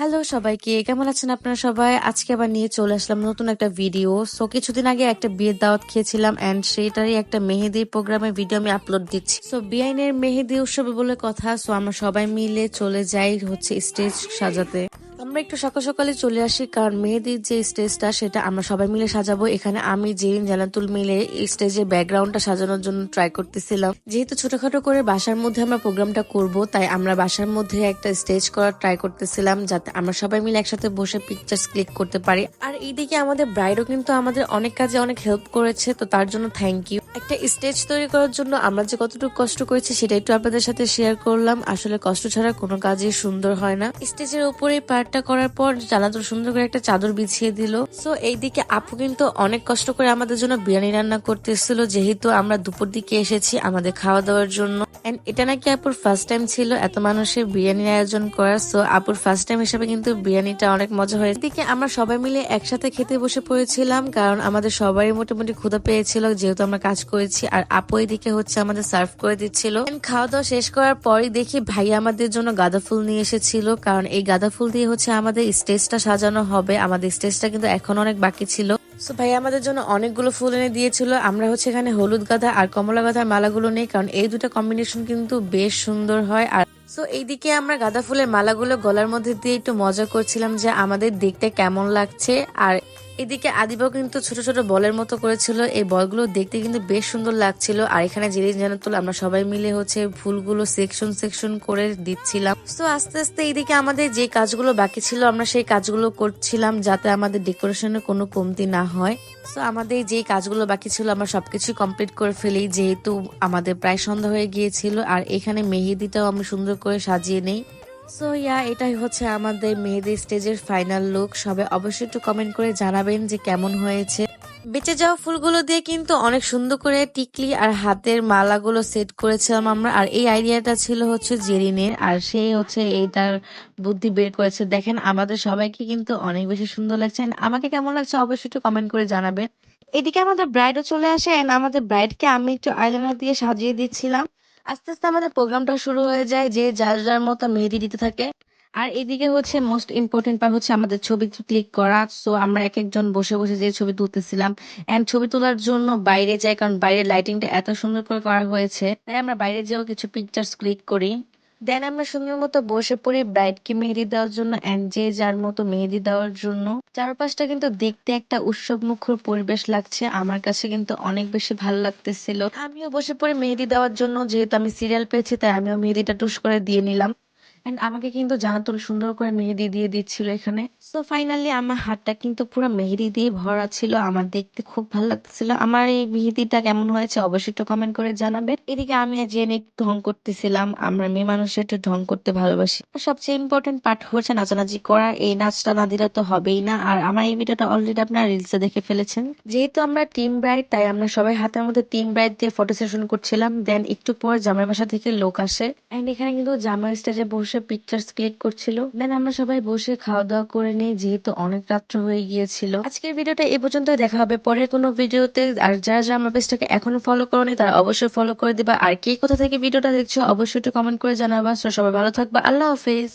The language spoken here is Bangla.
হ্যালো সবাইকে। কেমন আছেন আপনারা সবাই? আজকে আবার নিয়ে চলে আসলাম নতুন একটা ভিডিও সো কিছুদিন আগে একটা বিয়ের দাওয়াত খেয়েছিলাম এন্ড সেটারই একটা মেহেদির প্রোগ্রামের ভিডিও আমি আপলোড দিচ্ছি। সো বিআইনের মেহেদি উৎসবে বলে কথা। সো আমরা সবাই মিলে চলে যাই হচ্ছে স্টেজ সাজাতে। আমরা একটু সকাল সকালে চলে আসি, কারণ মেহেদির যে স্টেজটা, সেটা আমরা সবাই মিলে সাজাবো। এখানে আমি, জেরিন জানাতুল মিলে স্টেজের ব্যাকগ্রাউন্ডটা সাজানোর জন্য ট্রাই করতেছিলাম। যেহেতু ছোটখাটো করে বাসার মধ্যে আমরা প্রোগ্রামটা করব, তাই আমরা বাসার মধ্যে একটা স্টেজ করার ট্রাই করতেছিলাম, যাতে আমরা সবাই মিলে একসাথে বসে পিকচার্স ক্লিক করতে পারি। আর এইদিকে আমাদের ব্রাইডও কিন্তু আমাদের অনেক কাজে অনেক হেল্প করেছে, তো তার জন্য থ্যাংক ইউ একটা স্টেজ তৈরি করার জন্য আমরা যে কতটুকু কষ্ট করেছি সেটা একটু আপনাদের সাথে শেয়ার করলাম। আসলে কষ্ট ছাড়া কোনো কাজই সুন্দর হয় না। স্টেজের উপরে পার্টটা করার পর জানাতুল সুন্দর করে একটা চাদর বিছিয়ে দিল। সো এইদিকে আপু কিন্তু অনেক কষ্ট করে আমাদের জন্য বিরিয়ানি রান্না করতেছিল। যেহেতু আমরা দুপুর দিকে এসেছি আমাদের খাওয়া দাওয়ার জন্য। এন্ড এটা নাকি আপুর ফার্স্ট টাইম ছিল এত মানুষের বিরিয়ানির আয়োজন করা সো আপুর ফার্স্ট টাইম হিসেবে কিন্তু বিরিয়ানিটা অনেক মজা হয়েছে। এদিকে আমরা সবাই মিলে একসাথে খেতে বসে পড়েছিলাম, কারণ আমাদের সবারই মোটামুটি ক্ষুধা পেয়েছিল। যেহেতু আমরা কাজ করেছি, আর আপু এদিকে হচ্ছে আমাদের সার্ভ করে দিচ্ছিল। খাওয়া দাওয়া শেষ করার পরই দেখি ভাই আমাদের জন্য গাঁদা ফুল নিয়ে এসেছিল, কারণ এই গাঁদা ফুল দিয়ে হচ্ছে আমাদের স্টেজটা সাজানো হবে। আমাদের স্টেজটা কিন্তু এখন অনেক বাকি ছিল। সো ভাই আমাদের জন্য অনেকগুলো ফুল এনে দিয়েছিল। আমরা হচ্ছে এখানে হলুদ গাঁদা আর কমলা গাঁদার মালাগুলো নেই, কারণ এই দুটো কম্বিনেশন কিন্তু বেশ সুন্দর হয়। আর সো এইদিকে আমরা গাঁদা ফুলের মালাগুলো গলার মধ্যে দিয়ে একটু মজা করছিলাম যে আমাদের দেখতে কেমন লাগছে। আর এদিকে আদিবাও কিন্তু ছোট ছোট বলের মতো করেছিল। এই বলগুলো দেখতে কিন্তু বেশ সুন্দর লাগছিল। আর এখানে জিনিস জানাতুল আমরা সবাই মিলে হচ্ছে ফুলগুলো সেকশন সেকশন করে দিচ্ছিলাম। তো আস্তে আস্তে এইদিকে আমাদের যে কাজগুলো বাকি ছিল, আমরা সেই কাজগুলো করছিলাম যাতে আমাদের ডেকোরেশনের কোনো কমতি না হয়। তো আমাদের যে কাজগুলো বাকি ছিল, আমরা সবকিছু কমপ্লিট করে ফেলি, যেহেতু আমাদের প্রায় সন্ধ্যা হয়ে গিয়েছিল। আর এখানে মেহেদিটাও আমি সুন্দর করে সাজিয়ে নেই। সো ইয়া, এটাই হচ্ছে আমাদের মেহেদি স্টেজের ফাইনাল লুক সবাই অবশ্যই একটু কমেন্ট করে জানাবেন যে কেমন হয়েছে। বেঁচে যাওয়া ফুলগুলো দিয়ে কিন্তু অনেক সুন্দর করে টিকলি আর হাতের মালাগুলো সেট করেছিলাম আমরা। আর এই আইডিয়াটা ছিল হচ্ছে জেরিনের, আর সে হচ্ছে এইটার বুদ্ধি বের করেছে। দেখেন, আমাদের সবাইকে কিন্তু অনেক বেশি সুন্দর লাগছে। আমাকে কেমন লাগছে অবশ্যই একটু কমেন্ট করে জানাবেন। এদিকে আমাদের ব্রাইডও চলে আসে। আমাদের ব্রাইডকে আমি একটু আইলাইনার দিয়ে সাজিয়ে দিচ্ছিলাম। আস্তে আস্তে আমাদের প্রোগ্রামটা শুরু হয়ে যায় যে যার যার মতো মেহেদি দিতে থাকে। আর এদিকে হচ্ছে মোস্ট ইম্পর্টেন্ট পার হচ্ছে আমাদের ছবি ক্লিক করা। সো আমরা এক একজন বসে বসে যে ছবি তুলতেছিলাম এন্ড ছবি তোলার জন্য বাইরে যাই, কারণ বাইরের লাইটিংটা এত সুন্দর করে করা হয়েছে। তাই আমরা বাইরে যেয়েও কিছু পিকচার্স ক্লিক করি। দেন আমরা সুন্দর মতো বসে পড়ি ব্রাইডকে মেহেদি দেওয়ার জন্য এন্ড যে যার মতো মেহেদি দেওয়ার জন্য। চারপাশটা কিন্তু দেখতে একটা উৎসব মুখর পরিবেশ লাগছে। আমার কাছে কিন্তু অনেক বেশি ভালো লাগতেছিল। আমিও বসে পড়ে মেহেদি দেওয়ার জন্য, যেহেতু আমি সিরিয়াল পেয়েছি, তাই আমিও মেহেদিটা টুস করে দিয়ে নিলাম। এন্ড আমাকে কিন্তু জানাতুল সুন্দর করে মেহেদি দিয়ে দিচ্ছিল এখানে। সো ফাইনালি আমার হাতটা কিন্তু পুরো মেহেদি দিয়ে ভরা ছিল, আমার দেখতে খুব ভালো লাগতেছিল। আমার এই মেহেদিটা কেমন হয়েছে অবশ্যই একটু কমেন্ট করে জানাবেন। এদিকে আমি জেনে ঢং করতেছিলাম, আমরা মেয়ে মানুষের একটু ঢং করতে ভালোবাসি। সবচেয়ে ইম্পর্টেন্ট পার্ট হচ্ছে নাচানাচি করা, এই নাচটা না দিলে তো হবেই না। আর আমার এই ভিডিওটা অলরেডি আপনারা রিলসে দেখে ফেলেছেন। যেহেতু আমরা টিম ব্রাইড তাই আমরা সবাই হাতের মধ্যে টিম ব্রাইড দিয়ে ফটো সেশন করছিলাম দেন একটু পর জামাই বাসা থেকে লোক আসে। এন্ড এখানে কিন্তু জামাই স্টেজে বসে পিকচার্স ক্লিক করছিল। দেন আমরা সবাই বসে খাওয়া দাওয়া করে নিই, যেহেতু অনেক রাত্র হয়ে গিয়েছিল। আজকের ভিডিওটা এই পর্যন্ত দেখা হবে পরের কোনো ভিডিওতে। আর যারা যারা আমার পেজটাকে এখনও ফলো করনি, তারা অবশ্যই ফলো করে দিবা। আর কে কোথা থেকে ভিডিওটা দেখছ, অবশ্যই একটু কমেন্ট করে জানাবা। সবাই ভালো থাকবা, আল্লাহ হাফেজ।